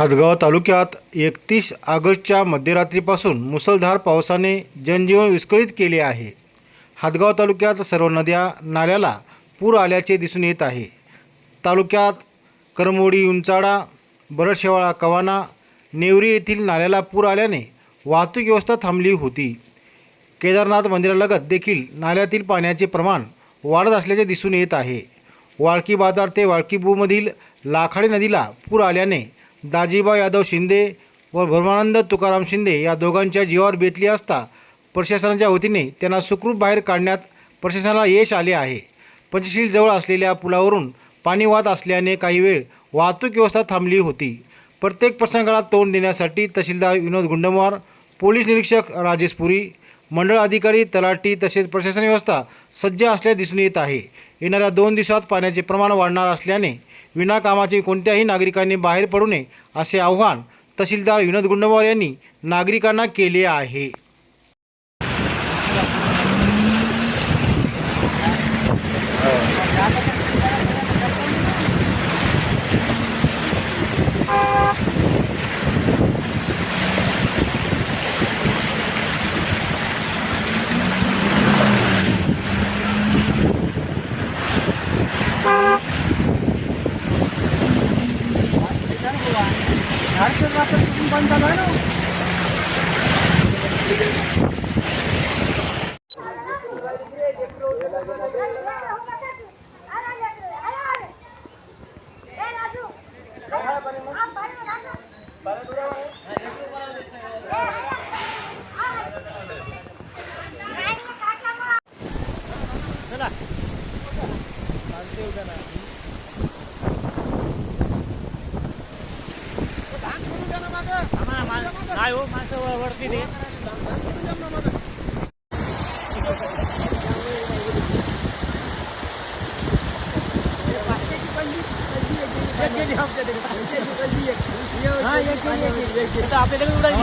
हदगाव तालुक्यात एकतीस ऑगस्टच्या मध्यरात्रीपासून मुसळधार पावसाने जनजीवन विस्कळीत केले आहे. हदगाव तालुक्यात सर्व नद्या नाल्याला पूर आल्याचे दिसून येत आहे. तालुक्यात करमोडी उंचाडा बरडशेवाळा कवाना नेवरी येथील नाल्याला पूर आल्याने वाहतूक व्यवस्था थांबली होती. केदारनाथ मंदिरालगत देखील नाल्यातील पाण्याचे प्रमाण वाढत असल्याचे दिसून येत आहे. वाळकी बाजार ते वाळकीबूमधील लाखाडी नदीला पूर आल्याने दाजीबा यादव शिंदे व भ्रमानंद तुकाराम शिंदे या दोघांच्या जीवावर बेतली असता प्रशासनाच्या वतीने त्यांना सुखरूप बाहेर काढण्यात प्रशासनाला यश आले आहे. पंचशील जवळ असलेल्या पुलावरून पाणी वाहत असल्याने काही वेळ वाहतूक व्यवस्था थांबली होती. प्रत्येक प्रसंगाला तोंड देण्यासाठी तहसीलदार विनोद गुंडमवार पोलीस निरीक्षक राजेश पुरी मंडळ अधिकारी तलाठी तसेच प्रशासन व्यवस्था सज्ज असल्या दिसून येत आहे. येणाऱ्या दोन दिवसात पाण्याचे प्रमाण वाढणार असल्याने विनाकामाचे कोणत्याही नागरिकांनी बाहेर पडू नये असे आव्हान तहसीलदार विनोद गुंडवार यांनी नागरिकांना केले आहे. घर से वापस तुम बंद कर लो चला चालते उद्या ना नाही हो माणसं वरती ते आपल्याकडे उडाली.